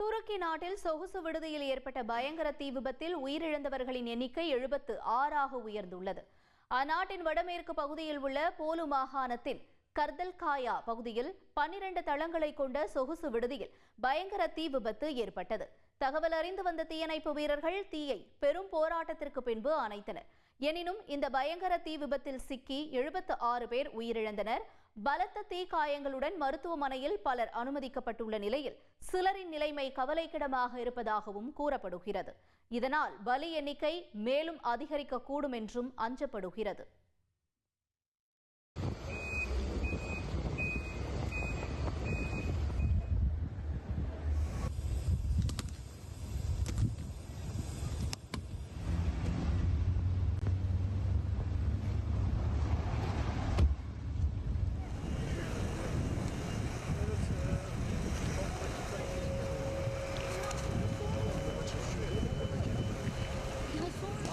துருக்கி நாட்டில் சொகுசு விடுதியில் ஏற்பட்ட பயங்கர தீ விபத்தில் உயிரிழந்தவர்களின் எண்ணிக்கை எழுபத்து ஆறாக உயர்ந்துள்ளது. அந்நாட்டின் வடமேற்கு பகுதியில் உள்ள போலு மாகாணத்தின் கர்தல்காயா பகுதியில் பன்னிரண்டு தளங்களை கொண்ட சொகுசு விடுதியில் பயங்கர தீ விபத்து ஏற்பட்டது. தகவல் அறிந்து வந்த தீயணைப்பு வீரர்கள் தீயை பெரும் போராட்டத்திற்கு பின்பு அணைத்தனர் எனினும் இந்த பயங்கர தீ விபத்தில் சிக்கி எழுபத்து ஆறு பேர் உயிரிழந்தனர். பலத்த தீக்காயங்களுடன் மருத்துவமனையில் பலர் அனுமதிக்கப்பட்டுள்ள நிலையில் சிலரின் நிலைமை கவலைக்கிடமாக இருப்பதாகவும் கூறப்படுகிறது. இதனால் பலி எண்ணிக்கை மேலும் அதிகரிக்கக்கூடும் என்றும் அஞ்சப்படுகிறது.